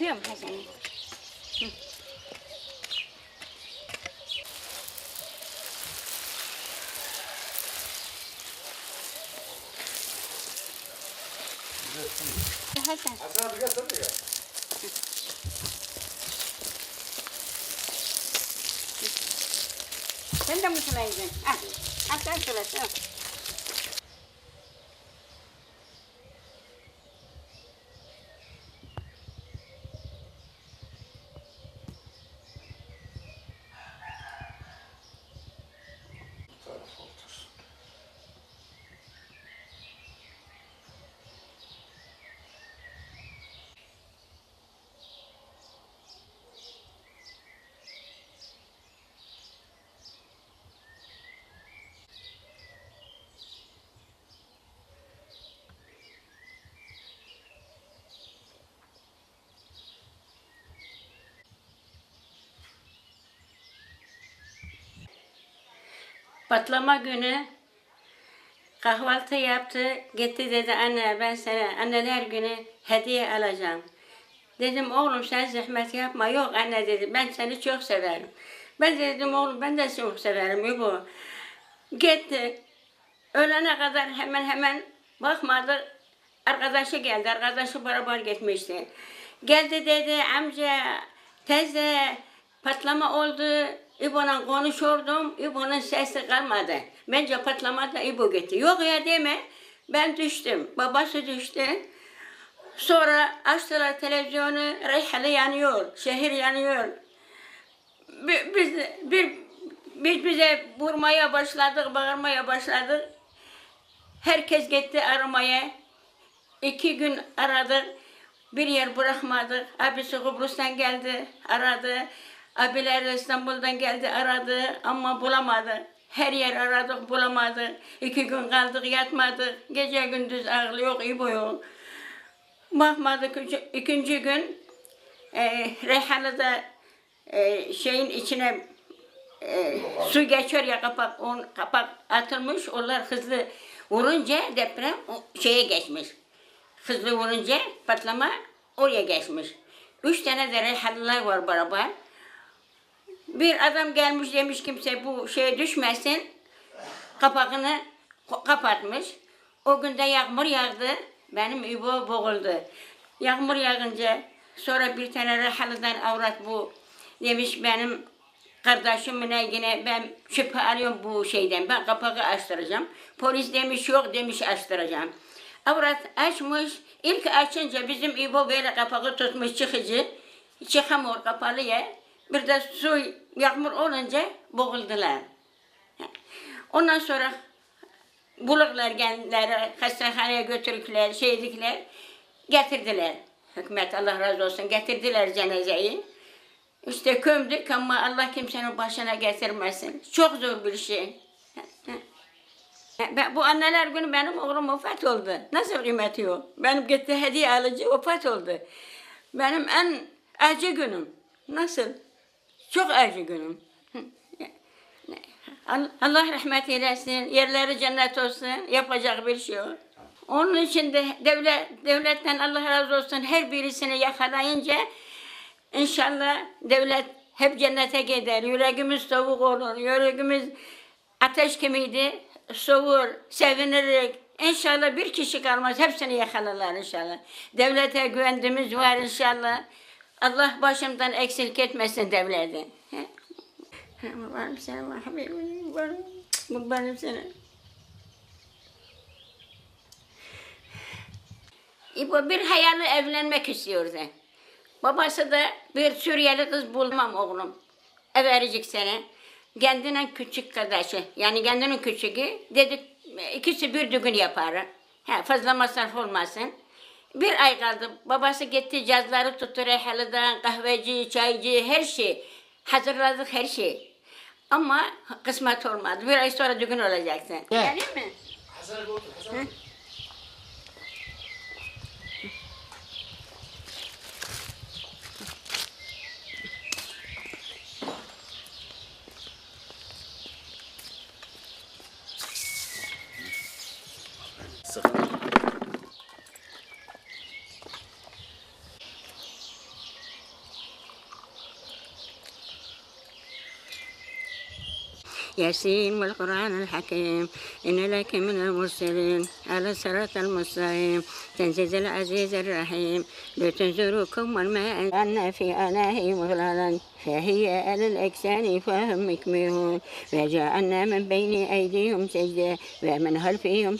这样不太行。嗯。好的好的真的不出来一个哎啊站来这 Patlama günü kahvaltı yaptı. Gitti dedi anne ben sana anneler günü hediye alacağım. Dedim oğlum sen zahmet yapma. Yok anne dedi ben seni çok severim. Ben de dedim oğlum ben de çok severim bu. Gitti. Öğlene kadar hemen hemen bakmadı. Arkadaşı geldi. Arkadaşı beraber gitmişti. Geldi dedi amca teyze patlama oldu. İbo'la konuşuyordum. İbo'nun sesi kalmadı. Bence patlamada İbo gitti. Yok ya deme. Ben düştüm. Babası düştü. Sonra açtılar televizyonu. Reyhalı yanıyor. Şehir yanıyor. Bi- Biz, bir, biz bize vurmaya başladık, bağırmaya başladık. Herkes gitti aramaya. İki gün aradık. Bir yer bırakmadık. Abisi Kıbrıs'tan geldi, aradı. Abiler İstanbul'dan geldi, aradı ama bulamadı. Her yer aradık, bulamadık. İki gün kaldık, yatmadık. Gece gündüz ağlıyor, İbo yok. Bakmadık, ikinci gün e, Reyhanlı'da e, şeyin içine e, su geçiyor ya kapak, on, kapak atılmış. Onlar hızlı vurunca deprem şeye geçmiş. Hızlı vurunca patlama oraya geçmiş. Üç tane de Reyhanlılar var beraber. Bir adam gelmiş demiş kimse bu şeye düşmesin. Kapağını ko- kapatmış. O günde yağmur yağdı. Benim İbo boğuldu. Yağmur yağınca sonra bir tane Rehalı'dan avrat bu demiş benim kardeşimine yine ben şüphe arıyorum bu şeyden. Ben kapağı açtıracağım. Polis demiş yok demiş açtıracağım. Avrat açmış. İlk açınca bizim İbo böyle kapağı tutmuş çıkıcı. Çıkamıyor kapalı ya. Bir de su yağmur olunca boğuldular. Ondan sonra buluklar kendileri hastaneye götürdüler, şeydikler, getirdiler. Hükümet Allah razı olsun getirdiler cenazeyi. İşte kömdük ama Allah kimsenin başına getirmesin. Çok zor bir şey. Ben, bu anneler günü benim oğlum vefat oldu. Nasıl kıymeti yok? Benim gitti hediye alıcı vefat oldu. Benim en acı günüm. Nasıl? Çok acı günüm. Al- Allah rahmet eylesin, yerleri cennet olsun, yapacak bir şey yok. Onun için de devlet, devletten Allah razı olsun her birisini yakalayınca inşallah devlet hep cennete gider. Yüreğimiz soğuk olur, yüreğimiz ateş kimiydi, soğur, seviniriz. İnşallah bir kişi kalmaz, hepsini yakalarlar inşallah. Devlete güvendiğimiz var inşallah. Allah başımdan eksilk etmesin devleti. Kurbanım sana Habibim, kurbanım. Kurbanım sana. İbo bir hayali evlenmek istiyordu. Babası da bir Suriyeli kız bulmam oğlum. Ev verecek sene. Kendinin küçük kardeşi, yani kendinin küçüğü. Dedik ikisi bir düğün yapar. Ha, fazla masraf olmasın. Bir ay kaldı. Babası gitti cazları tuttu Reyhalı'dan, kahveci, çaycı, her şey. Hazırladık her şey. Ama kısmet olmadı. Bir ay sonra düğün olacaktı. Gel. Geleyim mi? Hasan abi otur. Hasan ياسين والقرآن الحكيم إن لك من المرسلين على الصراط المستقيم. تنزيل العزيز الرحيم. لتنذركم والماء أن في أناه مغللا فهي على الأجسام فهم مكمهون وجعلنا من بين أيديهم سجدا ومن خلفهم